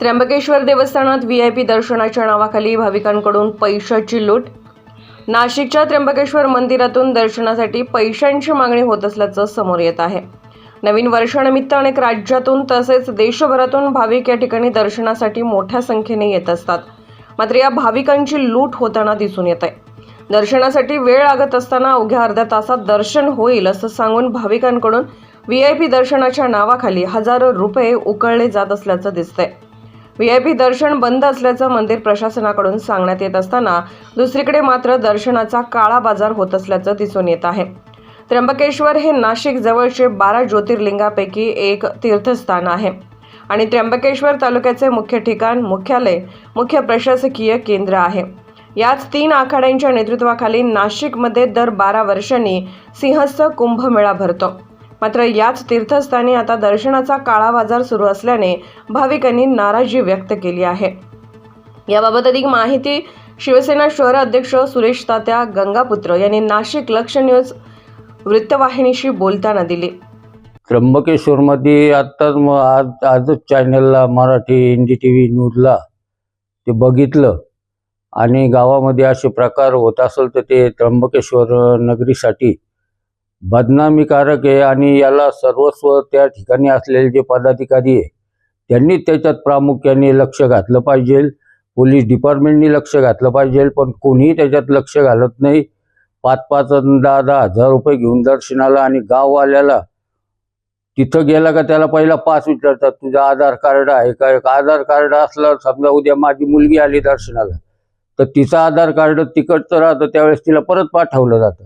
त्र्यंबकेश्वर देवस्थानात V I P दर्शनाच्या नावाखाली भाविकांकडून पैशाची लूट. नाशिकच्या त्र्यंबकेश्वर मंदिरातून दर्शनासाठी पैशांची मागणी होत असल्याचं समोर येत आहे. नवीन वर्षानिमित्त अनेक राज्यातून तसेच देशभरातून भाविक या ठिकाणी दर्शनासाठी मोठ्या संख्येने येत असतात. मात्र या भाविकांची लूट होताना दिसून येत आहे. दर्शनासाठी वेळ लागत असताना अवघ्या अर्ध्या तासात दर्शन होईल असं सांगून भाविकांकडून व्ही आय पी दर्शनाच्या नावाखाली हजारो रुपये उकळले जात असल्याचं दिसतंय. व्ही आय पी दर्शन बंद असल्याचं मंदिर प्रशासनाकडून सांगण्यात येत असताना दुसरीकडे मात्र दर्शनाचा काळा बाजार होत असल्याचं दिसून येत आहे. त्र्यंबकेश्वर हे नाशिक जवळचे बारा ज्योतिर्लिंगापैकी एक तीर्थस्थान आहे. आणि त्र्यंबकेश्वर तालुक्याचे मुख्य ठिकाण मुख्यालय मुख्य प्रशासकीय केंद्र आहे. याच तीन आखाड्यांच्या नेतृत्वाखाली नाशिकमध्ये दर बारा वर्षांनी सिंहस्थ कुंभमेळा भरतो. मात्र याच तीर्थस्थानी आता दर्शनाचा काळा बाजार सुरू असल्याने भाविकांनी नाराजी व्यक्त केली आहे. याबाबत अधिक माहिती शिवसेना शहर अध्यक्ष सुरेश तात्या गंगापुत्र यांनी नाशिक लक्ष न्यूज वृत्तवाहिनीशी बोलताना दिली. त्र्यंबकेश्वरमध्ये आत्ताच मग आज आजच चॅनलला मराठी हिंदी टी व्ही न्यूजला ते बघितलं आणि गावामध्ये असे प्रकार होत असेल तर ते त्र्यंबकेश्वर नगरीसाठी बदनामीकारक आहे आणि याला सर्वस्व त्या ठिकाणी असलेले जे पदाधिकारी आहे त्यांनी त्याच्यात प्रामुख्याने लक्ष घातलं पाहिजे. पोलीस डिपार्टमेंटनी लक्ष घातलं पाहिजे पण कोणीही त्याच्यात लक्ष घालत नाही. पाच पाच दहा दहा हजार रुपये घेऊन दर्शनाला आणि गाववाल्याला तिथं गेला का त्याला पहिला पास विचारतात तुझं आधार कार्ड आहे का? एक आधार कार्ड असलं समजा उद्या माझी मुलगी आली दर्शनाला तर तिचं आधार कार्ड तिकडचं राहतं त्यावेळेस तिला परत पाठवलं जातं.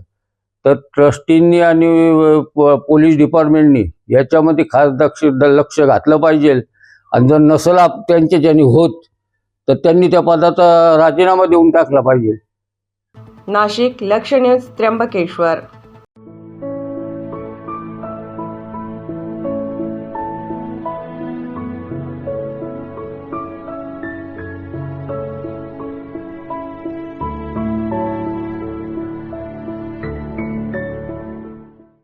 तर ट्रस्टींनी आणि पोलीस डिपार्टमेंटनी याच्यामध्ये खास दक्ष लक्ष घातलं पाहिजे. आणि जर नसेल आप त्यांच्या ज्यांनी होत तर त्यांनी त्या पदाचा राजीनामा देऊन टाकला पाहिजे. नाशिक लक्ष न्यूज त्र्यंबकेश्वर.